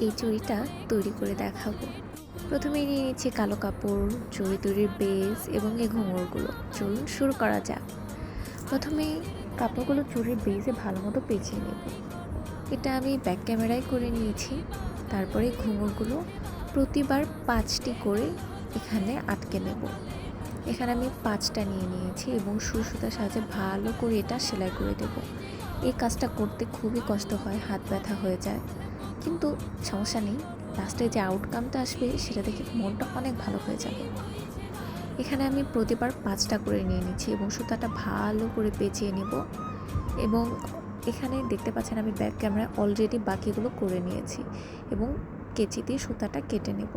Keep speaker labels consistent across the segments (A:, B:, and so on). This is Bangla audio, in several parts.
A: এই চুড়িটা তৈরি করে দেখাবো। প্রথমে নিয়ে নিচ্ছি কালো কাপড়, চুড়ি তৈরির বেস এবং এই ঘুঙুরগুলো। চলুন শুরু করা যাক। প্রথমে কাপড়গুলো চুড়ির বেসে ভালো মতো পেঁচিয়ে নেব। এটা আমি ব্যাক ক্যামেরায় করে নিয়েছি। তারপরে ঘুঙুরগুলো প্রতিবার পাঁচটি করে এখানে আটকে নেব। এখানে আমি পাঁচটা নিয়ে নিয়েছি এবং সুই সুতার সাহায্যে ভালো করে এটা সেলাই করে দেব। এই কাজটা করতে খুবই কষ্ট হয়, হাত ব্যথা হয়ে যায়। কিন্তু সমস্যা নেই। লাস্টে যে আউটকামটা আসবে, সেটা দেখে মনটা অনেক ভালো হয়ে যাবে। এখানে আমি প্রতিবার পাঁচটা করে নিয়ে নিচ্ছি এবং সুতাটা ভালো করে পেঁচিয়ে নেব। এবং এখানে দেখতে পাচ্ছেন আমি ব্যাক ক্যামেরায় অলরেডি বাকিগুলো করে নিয়েছি এবং কেচি দিয়ে সুতাটা কেটে নেব।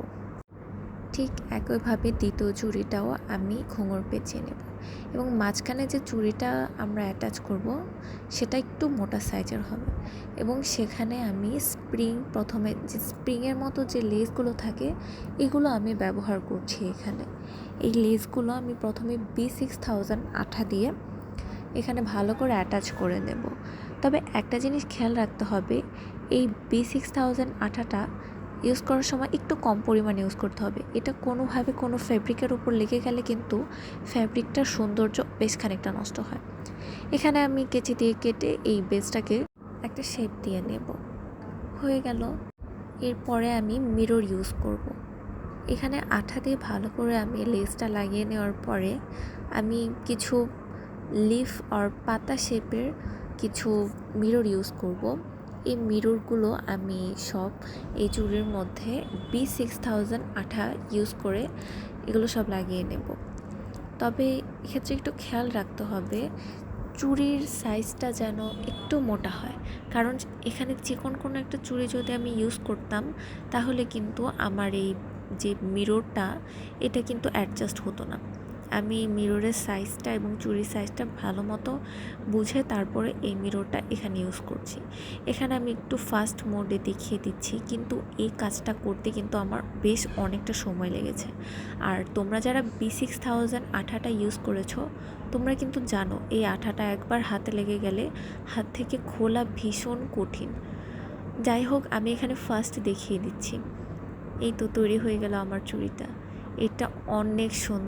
A: ঠিক একইভাবে দ্বিতীয় চুড়িটাও আমি ঘুঙুর পেঁচিয়ে নেব এবং মাঝখানে যে চুড়িটা আমরা অ্যাটাচ করব, সেটা একটু মোটা সাইজের হবে এবং সেখানে আমি স্প্রিং প্রথমে যে স্প্রিংয়ের মতো যে লেসগুলো থাকে, এগুলো আমি ব্যবহার করছি এখানে। এই লেসগুলো আমি প্রথমে বি সিক্স থাউজেন্ড আঠা দিয়ে এখানে ভালো করে অ্যাটাচ করে নেব। তবে একটা জিনিস খেয়াল রাখতে হবে, এই বি সিক্স থাউজেন্ড আঠাটা ইউজ করার সময় একটু কম পরিমাণে ইউজ করতে হবে। এটা কোনোভাবে কোনো ফ্যাব্রিকের উপর লেগে গেলে কিন্তু ফ্যাব্রিকটার সৌন্দর্য বেশ খানিকটা নষ্ট হয়। এখানে আমি কেচি দিয়ে কেটে এই বেসটাকে একটা শেপ দিয়ে নেব। হয়ে গেল। এরপরে আমি মিরর ইউজ করব। এখানে আঠা দিয়ে ভালো করে আমি লেসটা লাগিয়ে নেওয়ার পরে আমি কিছু লিফ আর পাতা শেপের কিছু মিরর ইউজ করব। এই মিররগুলো আমি সব এই চুড়ির মধ্যে বি সিক্স থাউজেন্ড আঠা ইউজ করে এগুলো সব লাগিয়ে নেব। তবে এক্ষেত্রে একটু খেয়াল রাখতে হবে চুড়ির সাইজটা যেন একটু মোটা হয়। কারণ এখানে চিকন কোনো একটা চুড়ি যদি আমি ইউজ করতাম, তাহলে কিন্তু আমার এই যে মিররটা এটা কিন্তু অ্যাডজাস্ট হতো না। আমি মিররের সাইজটা এবং চুড়ির সাইজটা ভালো মতো বুঝে তারপরে এই মিররটা এখানে ইউজ করছি। এখানে আমি একটু ফাস্ট মোডে দেখিয়ে দিচ্ছি, কিন্তু এই কাজটা করতে কিন্তু আমার বেশ অনেকটা সময় লেগেছে। আর তোমরা যারা বি সিক্স থাউজেন্ড আঠাটা ইউজ করেছ, তোমরা কিন্তু জানো এই আঠাটা একবার হাতে লেগে গেলে হাত থেকে খোলা ভীষণ কঠিন। যাই হোক, আমি এখানে ফার্স্ট দেখিয়ে দিচ্ছি। এই তো তৈরি হয়ে গেল আমার চুড়িটা। এটা অনেক সুন্দর